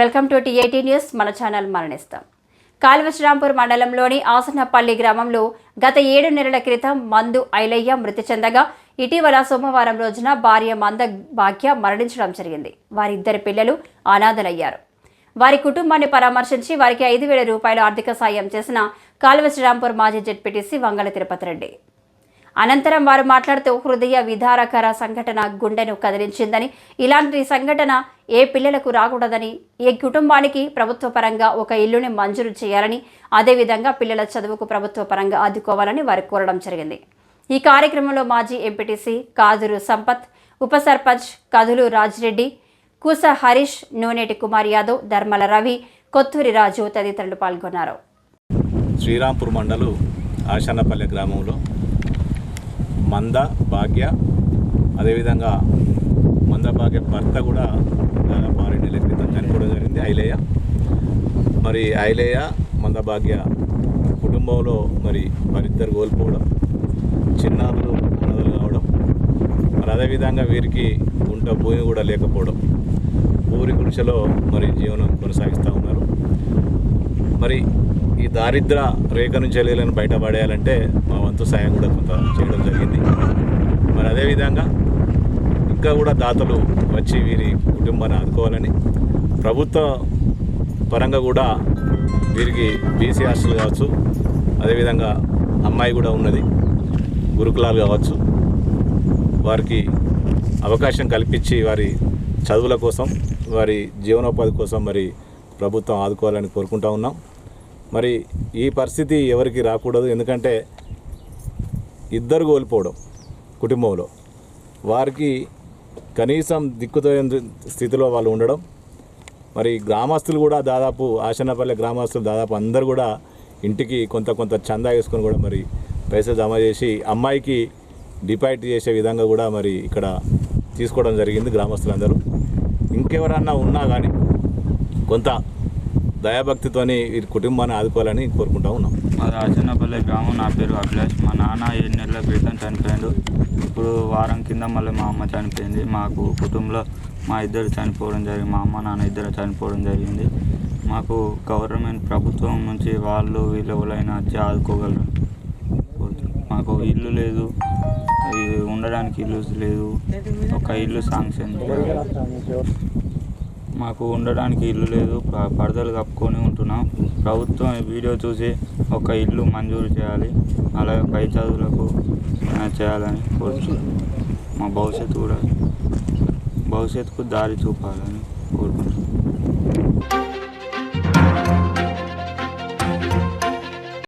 Welcome to TIT news. మన channel మరణిస్తాం. కాల్వశ్రాంపూర్ మండలంలోని ఆసనపల్లి గ్రామంలో గత ఏడు నెలల క్రితం మందు ఐలయ్య మృతి చెందగా ఇటీవల సోమవారం రోజున భార్య మంద భాగ్య మరణించడం జరిగింది. వారిద్దరి పిల్లలు అనాథలయ్యారు. వారి కుటుంబాన్ని పరామర్శించి వారికి ఐదు వేల రూపాయల ఆర్థిక సాయం చేసిన కాల్వశ్రీరాంపూర్ మాజీ జెడ్పీటీసీ వంగల తిరుపతి రెడ్డి అనంతరం వారు మాట్లాడుతూ హృదయ విధారకర సంఘటన గుండెను కదిలించిందని ఇలాంటి సంఘటన ఏ పిల్లలకు రాకూడదని ఏ కుటుంబానికి ప్రభుత్వ పరంగా ఒక ఇల్లుని మంజూరు చేయాలని అదేవిధంగా పిల్లల చదువుకు ప్రభుత్వ పరంగా ఆదుకోవాలని వారు కోరడం జరిగింది. ఈ కార్యక్రమంలో మాజీ ఎంపీటీసీ కాదురు సంపత్ ఉప సర్పంచ్ కదులు రాజిరెడ్డి కూస హరీష్ నూనేటి కుమార్ యాదవ్ ధర్మల రవి కొత్తూరి రాజు తదితరులు పాల్గొన్నారు. శ్రీరాంపూర్ మండలు ఆశానపల్లె గ్రామంలో మంద భాగ్య అదేవిధంగా మంద భాగ్య భర్త కూడా దాదాపు ఆరు నెలల క్రితం చనిపోవడం జరిగింది ఐలేయ మరి ఐలేయ మంద భాగ్య కుటుంబంలో మరి వారిద్దరు కోల్పోవడం చిన్నారులు అన్నదులు కావడం మరి అదేవిధంగా వీరికి గుంట భూమి కూడా లేకపోవడం ఊరి గుడిసెలో మరి జీవనం కొనసాగిస్తూ ఉన్నారు. మరి ఈ దారిద్ర రేఖ నుంచి వెళ్ళని బయటపడేయాలంటే మా వంతు సాయం కూడా కొంత చేయడం జరిగింది. మరి అదేవిధంగా ఇంకా కూడా దాతలు వచ్చి వీరి కుటుంబాన్ని ఆదుకోవాలని ప్రభుత్వ పరంగా కూడా వీరికి బీసీ హాస్టల్ కావచ్చు అదేవిధంగా అమ్మాయి కూడా ఉన్నది గురుకులాలు కావచ్చు వారికి అవకాశం కల్పించి వారి చదువుల కోసం వారి జీవనోపాధి కోసం మరి ప్రభుత్వం ఆదుకోవాలని కోరుకుంటా ఉన్నాం. మరి ఈ పరిస్థితి ఎవరికి రాకూడదు. ఎందుకంటే ఇద్దరు కోల్పోవడం కుటుంబంలో. వారికి కనీసం దిక్కుతోయని స్థితిలో వాళ్ళు ఉండడం. మరి గ్రామస్తులు కూడా దాదాపు ఆశనపల్లె గ్రామస్తులు దాదాపు అందరు కూడా ఇంటికి కొంత కొంత చందా వేసుకొని కూడా మరి పైసలు జమ చేసి అమ్మాయికి డిపాజిట్ చేసే విధంగా కూడా మరి ఇక్కడ తీసుకోవడం జరిగింది గ్రామస్తులందరూ. ఇంకెవరన్నా ఉన్నా కానీ కొంత దయాభక్తితోని ఈ కుటుంబాన్ని ఆదుకోవాలని కోరుకుంటా ఉన్నాం. మా రాజన్నపల్లి గ్రామం నా పేరు అభిలాష్. మా నాన్న ఏడు నెలల క్రితం చనిపోయాడు. ఇప్పుడు వారం కింద మళ్ళీ మా అమ్మ చనిపోయింది. మాకు కుటుంబంలో మా ఇద్దరు చనిపోవడం జరిగింది. మా అమ్మ నాన్న ఇద్దరు చనిపోవడం జరిగింది. మాకు గవర్నమెంట్ ప్రభుత్వం నుంచి వాళ్ళు వీళ్ళు ఎవరైనా వచ్చి ఆదుకోగలరు. మాకు ఇల్లు లేదు. ఉండడానికి ఇల్లు లేదు. ఒక ఇల్లు శాంక్షన్ మాకు ఉండడానికి ఇల్లు లేదు. పరదలు కప్పుకొని ఉంటున్నాం. ప్రభుత్వం వీడియో చూసి ఒక ఇల్లు మంజూరు చేయాలి. అలాగే పై చదువులకు చేయాలని కోరుతున్నాం మా భవిష్యత్తు కూడా భవిష్యత్తుకు దారి చూపాలని కోరుకుంటున్నాం.